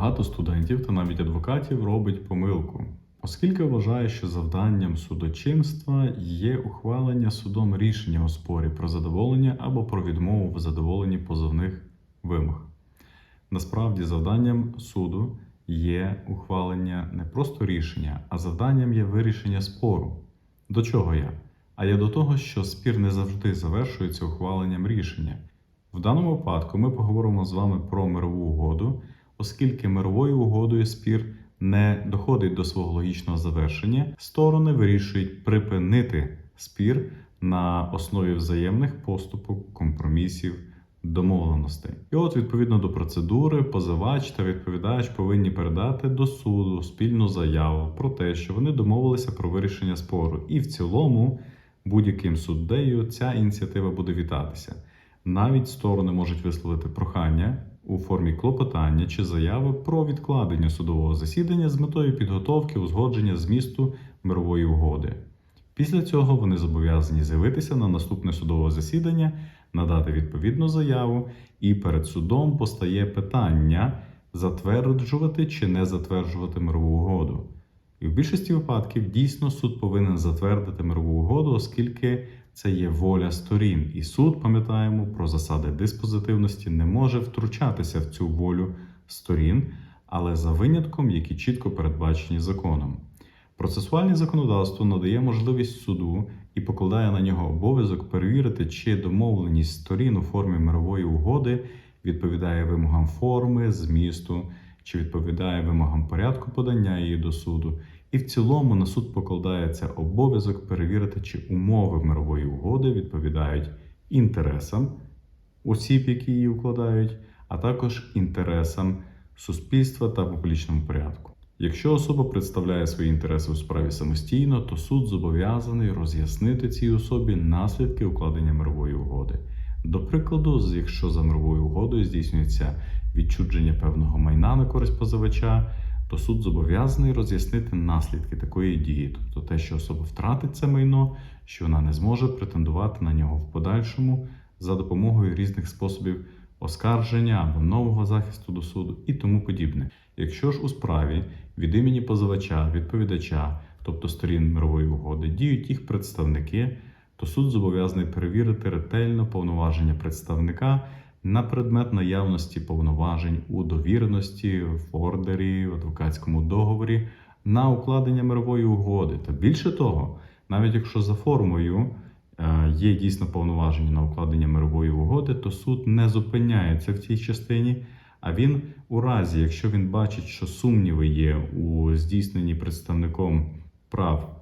Багато студентів та навіть адвокатів робить помилку, оскільки вважає, що завданням судочинства є ухвалення судом рішення у спорі про задоволення або про відмову в задоволенні позовних вимог. Насправді, завданням суду є ухвалення не просто рішення, а завданням є вирішення спору. До чого я? А я до того, що спір не завжди завершується ухваленням рішення. В даному випадку ми поговоримо з вами про мирову угоду, оскільки мировою угодою спір не доходить до свого логічного завершення, сторони вирішують припинити спір на основі взаємних поступок, компромісів, домовленостей. І от, відповідно до процедури, позивач та відповідач повинні передати до суду спільну заяву про те, що вони домовилися про вирішення спору, і в цілому будь-яким суддею ця ініціатива буде вітатися. Навіть сторони можуть висловити прохання у формі клопотання чи заяви про відкладення судового засідання з метою підготовки узгодження змісту мирової угоди. Після цього вони зобов'язані з'явитися на наступне судове засідання, надати відповідну заяву, і перед судом постає питання затверджувати чи не затверджувати мирову угоду. І в більшості випадків дійсно суд повинен затвердити мирову угоду, оскільки це є воля сторін, і суд, пам'ятаємо, про засади диспозитивності не може втручатися в цю волю сторін, але за винятком, які чітко передбачені законом. Процесуальне законодавство надає можливість суду і покладає на нього обов'язок перевірити, чи домовленість сторін у формі мирової угоди відповідає вимогам форми, змісту, чи відповідає вимогам порядку подання її до суду. І в цілому на суд покладається обов'язок перевірити, чи умови мирової угоди відповідають інтересам осіб, які її укладають, а також інтересам суспільства та публічному порядку. Якщо особа представляє свої інтереси у справі самостійно, то суд зобов'язаний роз'яснити цій особі наслідки укладення мирової угоди. До прикладу, якщо за мировою угодою здійснюється відчудження певного майна на користь позивача, то суд зобов'язаний роз'яснити наслідки такої дії, тобто те, що особа втратить це майно, що вона не зможе претендувати на нього в подальшому за допомогою різних способів оскарження або нового захисту до суду і тому подібне. Якщо ж у справі від імені позивача, відповідача, тобто сторін мирової угоди, діють їх представники, то суд зобов'язаний перевірити ретельно повноваження представника на предмет наявності повноважень у довіреності, в ордері, в адвокатському договорі на укладення мирової угоди. Та більше того, навіть якщо за формою е, є дійсно повноваження на укладення мирової угоди, то суд не зупиняється в цій частині. А він у разі, якщо він бачить, що сумніви є у здійсненні представником прав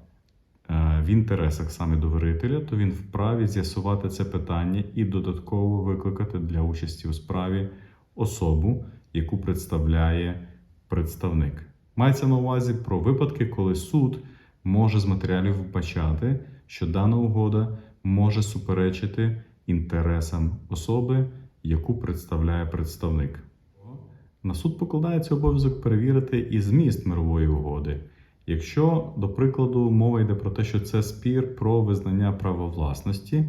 в інтересах саме довірителя, то він вправі з'ясувати це питання і додатково викликати для участі у справі особу, яку представляє представник. Мається на увазі про випадки, коли суд може з матеріалів вбачати, що дана угода може суперечити інтересам особи, яку представляє представник. На суд покладається обов'язок перевірити і зміст мирової угоди. Якщо, до прикладу, мова йде про те, що це спір про визнання права власності,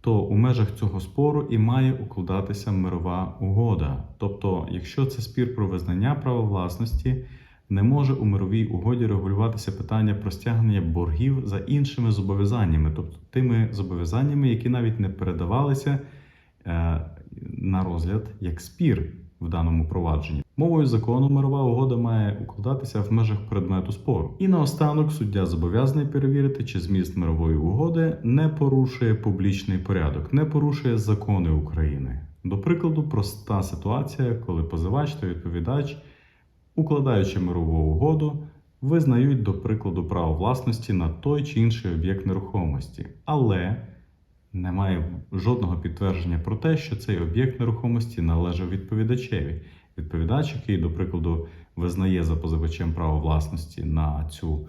то у межах цього спору і має укладатися мирова угода. Тобто, якщо це спір про визнання права власності, не може у мировій угоді регулюватися питання про стягнення боргів за іншими зобов'язаннями, тобто тими зобов'язаннями, які навіть не передавалися е, на розгляд як спір в даному провадженні. Мовою закону мирова угода має укладатися в межах предмету спору. І наостанок суддя зобов'язаний перевірити, чи зміст мирової угоди не порушує публічний порядок, не порушує закони України. До прикладу, проста ситуація, коли позивач та відповідач, укладаючи мирову угоду, визнають, до прикладу, право власності на той чи інший об'єкт нерухомості, але немає жодного підтвердження про те, що цей об'єкт нерухомості належав відповідачеві. Відповідач, який, до прикладу, визнає за позивачем право власності на цю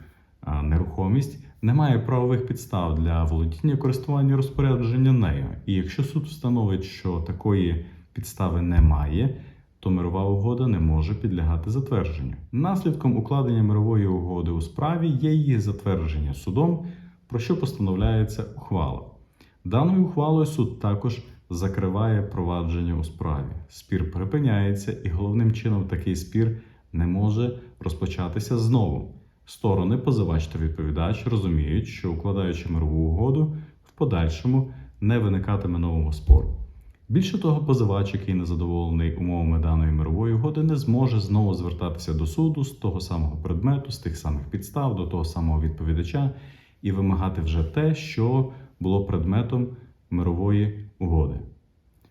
нерухомість, не має правових підстав для володіння, користування розпорядження нею. І якщо суд встановить, що такої підстави немає, то мирова угода не може підлягати затвердженню. Наслідком укладення мирової угоди у справі є її затвердження судом, про що постановляється ухвала. Даною ухвалою суд також закриває провадження у справі. Спір припиняється, і головним чином такий спір не може розпочатися знову. Сторони, позивач та відповідач розуміють, що укладаючи мирову угоду, в подальшому не виникатиме нового спору. Більше того, позивач, який незадоволений умовами даної мирової угоди, не зможе знову звертатися до суду з того самого предмету, з тих самих підстав, до того самого відповідача і вимагати вже те, що було предметом мирової угоди.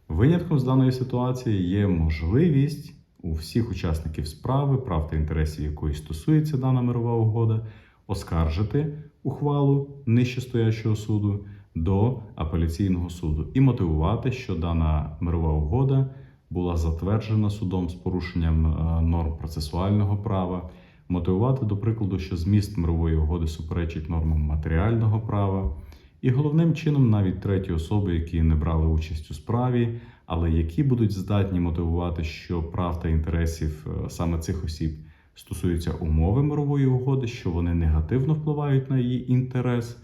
Винятком з даної ситуації є можливість у всіх учасників справи, прав та інтересів якої стосується дана мирова угода, оскаржити ухвалу нижчестоячого суду до апеляційного суду і мотивувати, що дана мирова угода була затверджена судом з порушенням е, норм процесуального права, мотивувати, до прикладу, що зміст мирової угоди суперечить нормам матеріального права. І головним чином навіть треті особи, які не брали участь у справі, але які будуть здатні мотивувати, що прав та інтересів е, саме цих осіб стосуються умови мирової угоди, що вони негативно впливають на її інтерес.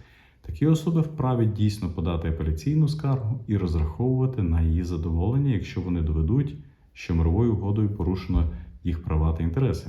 Такі особи вправі дійсно подати апеляційну скаргу і розраховувати на її задоволення, якщо вони доведуть, що мировою угодою порушено їх права та інтереси.